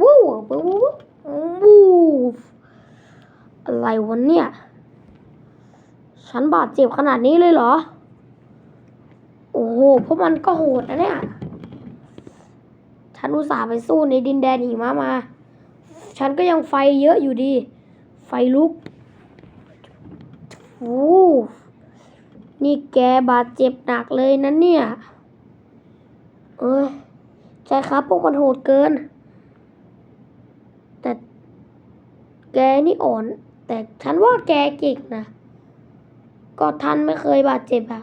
วู้วู้วู้วู้อะไรวะเนี่ย ฉันบาดเจ็บขนาดนี้เลยเหรอ โอ้โหพวกมันก็โหดนะเนี่ย ฉันอุตส่าห์ไปสู้ในดินแดนหิมะมา ฉันก็ยังไฟเยอะอยู่ดี ไฟลุกโอ้นี่แกบาดเจ็บหนักเลยนะเนี่ย เอ้ยใช่ครับพวกมันโหดเกิน แต่ แกนี่อ่อน แต่ฉันว่าแกเก่งนะ ก็ท่านไม่เคยบาดเจ็บอะ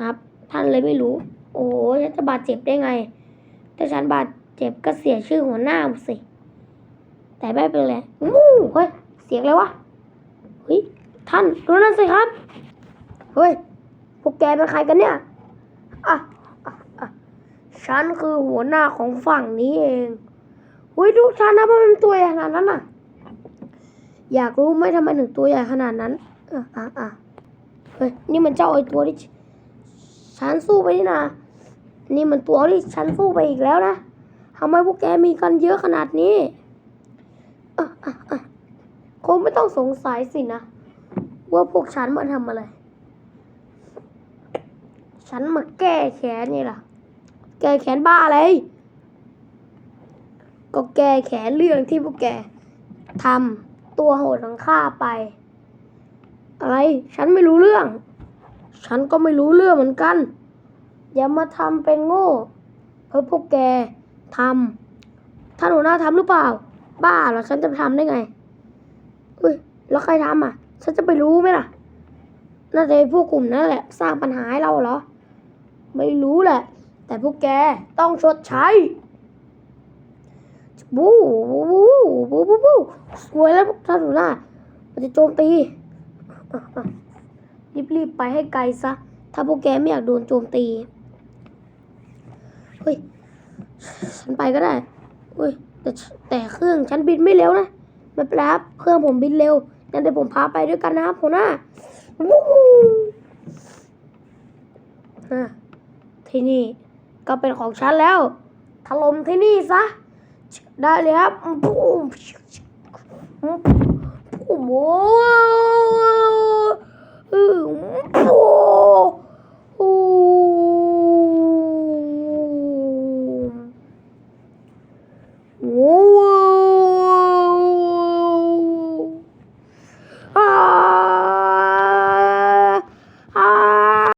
ครับ ท่านเลยไม่รู้ โอ้โหฉันจะบาดเจ็บได้ไง ถ้าฉันบาดเจ็บก็เสียชื่อหัวหน้ามดสิ แต่ไม่เป็นไรมู้เฮ้ย เสียงอะไรวะ เฮ้ย ท่านดูนั่นสิครับ เฮ้ย พวกแกเป็นใครกันเนี่ย อะอะอะฉันคือหัวหน้าของฝั่งนี้เองเฮ้ยดูฉันนะว่ามันตัวใหญ่ขนาดนั้นน่ะ อยากรู้ไหมทำไมถึงตัวใหญ่ขนาดนั้น อะอะอะเฮ้ยนี่มันเจ้าไอ้ตัวที่ฉันสู้ไปนี่นะ นี่มันตัวที่ฉันสู้ไปอีกแล้วนะทำไมพวกแกมีกันเยอะขนาดนี้อะอะอะคงไม่ต้องสงสัยสินะ ว่าพวกฉันมาทำอะไร ฉันมาแก้แค้นนี่ล่ะ แก้แค้นบ้าอะไร ก็แก้แค้นเรื่องที่พวกแกทำ ตัวโหดของข้าไป อะไร ฉันไม่รู้เรื่อง ฉันก็ไม่รู้เรื่องเหมือนกัน อย่ามาทำเป็นโง่ เพราะพวกแกทำท่านหัวหน้าทำหรือเปล่า บ้าเหรอ ฉันจะไปทำได้ไงเฮ้ย แล้วใครทำอะ ฉันจะไปรู้ไหมล่ะ น่าจะพวกกลุ่มนั่นแหละ สร้างปัญหาให้เราเหรอ ไม่รู้แหละ แต่พวกแกต้องชดใช้ บูบูบูบูบูบูสวยแล้วกท่านหัวหน้ามันจะโจมตีอะอะรีบๆไปให้ไกลซะ ถ้าพวกแกไม่อยากโดนโจมตี เฮ้ย ฉันไปก็ได้เฮ้ย แต่แต่เครื่องฉันบินไม่เร็วนะไม่เป็นไรครับเครื่องผมบินเร็วงั้นเดี๋ยวผมพาไปด้วยกันนะครับหัวหน้าวู้ฮู้อะที่นี่ก็เป็นของฉันแล้วถล่มที่นี่ซะ ได้เล